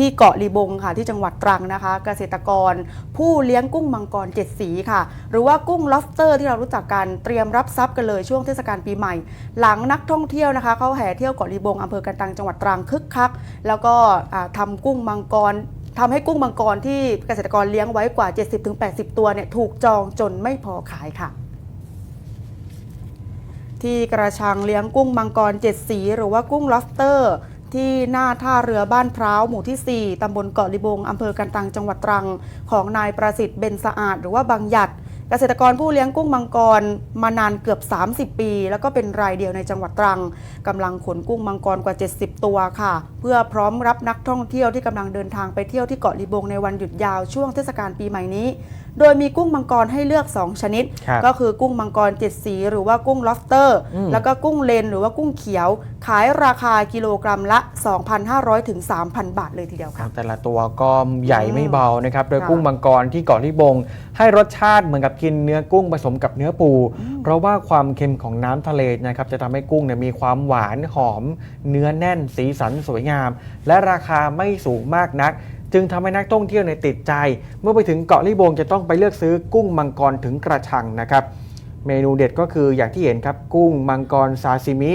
ที่เกาะลีบงค่ะที่จังหวัดตรังนะคะ เกษตรกร ผู้เลี้ยงกุ้งมังกรเจ็ดสีค่ะ หรือว่ากุ้ง lobster ที่เรารู้จักกันเตรียมรับทรัพย์กันเลยช่วงเทศกาลปีใหม่ หลังนักท่องเที่ยวนะคะเขาแห่เที่ยวเกาะลีบงอำเภอกันตังจังหวัดตรังคึกคัก แล้วก็อ่าทำกุ้งมังกรทำให้กุ้งมังกรที่เกษตรกรเลี้ยงไว้กว่า 70-80 ตัวเนี่ยถูกจองจนไม่พอขายค่ะที่กระชังเลี้ยงกุ้งมังกรเจ็ดสี หรือว่ากุ้ง lobster ที่หน้าท่าเรือบ้านพร้าวหมู่ที่ 4 ตำบลเกาะลิบง อำเภอกันตัง จังหวัดตรัง ของนายประสิทธิ์เบนสะอาด หรือว่าบางหยัด เกษตรกรผู้เลี้ยงกุ้งมังกรมานานเกือบ 30 ปี แล้วก็เป็นรายเดียวในจังหวัดตรังกำลังขนกุ้งมังกรกว่า 70 ตัวค่ะ เพื่อพร้อมรับนักท่องเที่ยวที่กำลังเดินทางไปเที่ยวที่เกาะลิบงในวันหยุดยาวช่วงเทศกาลปีใหม่นี้ โดยมีกุ้งมังกรให้เลือก 2 ชนิดครับก็คือกุ้งมังกรเจ็ดสี หรือว่ากุ้ง lobster อืมแล้วก็กุ้งเลนหรือว่ากุ้งเขียว ขายราคากิโลกรัมละ 2,500ถึง3,000 บาทเลยทีเดียวค่ะ แต่ละตัวก็ใหญ่ไม่เบานะครับ โดยค่ะกุ้งมังกรที่เกาะลิบง ให้รสชาติเหมือนกับกินเนื้อกุ้งผสมกับเนื้อปู เพราะว่าความเค็มของน้ำทะเลนะครับจะทำให้กุ้งเนี่ยมีความหวานหอม เนื้อแน่นสีสันสวยงาม และราคาไม่สูงมากนัก จึงทำให้นักท่องเที่ยวในติดใจ เมื่อไปถึงเกาะลิบงจะต้องไปเลือกซื้อกุ้งมังกรถึงกระชังนะครับ เมนูเด็ดก็คืออย่างที่เห็นครับกุ้งมังกรซาซิมิ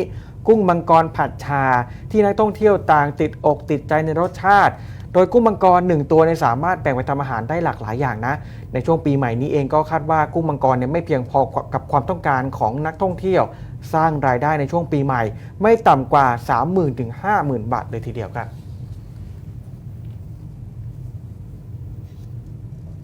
กุ้งมังกรผัดชา ที่นักท่องเที่ยวต่างติดอกติดใจในรสชาติ โดยกุ้งมังกรหนึ่งตัวเนี่ยสามารถแบ่งไปทำอาหารได้หลากหลายอย่างนะ ในช่วงปีใหม่นี้เองก็คาดว่ากุ้งมังกรเนี่ยไม่เพียงพอกับความต้องการของนักท่องเที่ยว สร้างรายได้ในช่วงปีใหม่ ไม่ต่ำกว่า 30,000ถึง50,000 บาทเลยทีเดียวครับ